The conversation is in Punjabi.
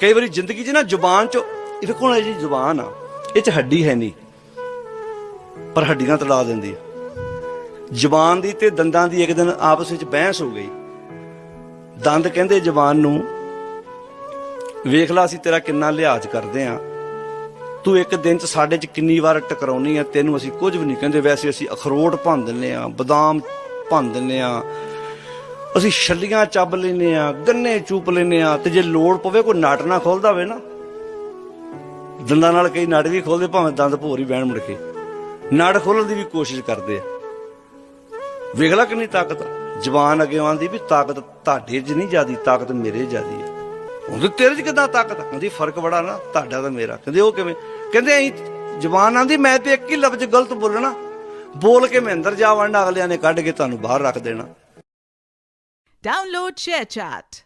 ਕਈ ਵਾਰੀ ਜ਼ਿੰਦਗੀ 'ਚ ਨਾ ਜ਼ੁਬਾਨ 'ਚ ਇਹ ਵੇਖੋ ਜੀ ਜ਼ੁਬਾਨ ਆ, ਇਹ 'ਚ ਹੱਡੀ ਹੈ ਨਹੀਂ, ਪਰ ਹੱਡੀਆਂ ਤੜਾ ਦਿੰਦੀ ਜ਼ੁਬਾਨ ਦੀ ਤੇ ਦੰਦਾਂ ਦੀ ਇੱਕ ਦਿਨ ਆਪਸ ਵਿੱਚ ਬਹਿਸ ਹੋ ਗਈ। ਦੰਦ ਕਹਿੰਦੇ ਜ਼ੁਬਾਨ ਨੂੰ, ਵੇਖ ਲਾ, ਅਸੀਂ ਤੇਰਾ ਕਿੰਨਾ ਲਿਹਾਜ਼ ਕਰਦੇ ਆ। ਤੂੰ ਇੱਕ ਦਿਨ ਚ ਸਾਡੇ ਚ ਕਿੰਨੀ ਵਾਰ ਟਕਰਾਉਣੀ ਆ, ਤੈਨੂੰ ਅਸੀਂ ਕੁਝ ਵੀ ਨਹੀਂ ਕਹਿੰਦੇ। ਵੈਸੇ ਅਸੀਂ ਅਖਰੋਟ ਭੰਨ ਦਿੰਨੇ ਆ, ਬਦਾਮ ਭੰਨ ਦਿੰਨੇ ਆ ਅਸੀਂ ਛੱਲੀਆਂ ਚੱਬ ਲੈਨੇ ਆ ਗੰਨੇ ਚੂਪ ਲੈਨੇ ਆ ਤੇ ਜੇ ਲੋੜ ਪਵੇ ਕੋਈ ਨਟ ਨਾ ਖੋਲਦਾ ਹੋਵੇ ਨਾ। ਦੰਦਾਂ ਨਾਲ ਕਈ ਨਟ ਵੀ ਖੋਲਦੇ ਭਾਵੇਂ ਦੰਦ ਭੋਰ ਹੀ ਬਹਿਣ ਮੁੜ ਕੇ। ਨਟ ਖੋਲਣ ਦੀ ਵੀ ਕੋਸ਼ਿਸ਼ ਕਰਦੇ ਆ। ਵੇਖ ਲੈ ਕਿੰਨੀ ਤਾਕਤ ਜਵਾਨ ਅੱਗੇ ਆਉਂਦੀ ਵੀ ਤਾਕਤ ਤੁਹਾਡੇ 'ਚ ਨਹੀਂ ਜਿਆਦੀ, ਤਾਕਤ ਮੇਰੇ 'ਚ ਜਿਆਦੀ ਆ। ਉਹਦੇ ਤੇਰੇ 'ਚ ਕਿਦਾਂ ਤਾਕਤ ਕਹਿੰਦੀ ਫ਼ਰਕ ਬੜਾ ਨਾ, ਤੁਹਾਡਾ ਤਾਂ ਮੇਰਾ। ਕਹਿੰਦੇ ਉਹ ਕਿਵੇਂ? ਕਹਿੰਦੇ ਐਂ ਜਵਾਨ ਆਂਦੀ ਮੈਂ ਤੇ ਇੱਕ ਹੀ ਲਫ਼ਜ਼ ਗਲਤ ਬੋਲਣਾ। ਬੋਲ ਕੇ ਮੈਂ ਅੰਦਰ ਜਾ ਵੜਨਾ ਅਗਲਿਆਂ ਨੇ ਕੱਢ ਕੇ ਤੁਹਾਨੂੰ ਬਾਹਰ ਰੱਖ ਦੇਣਾ। Download ShareChat.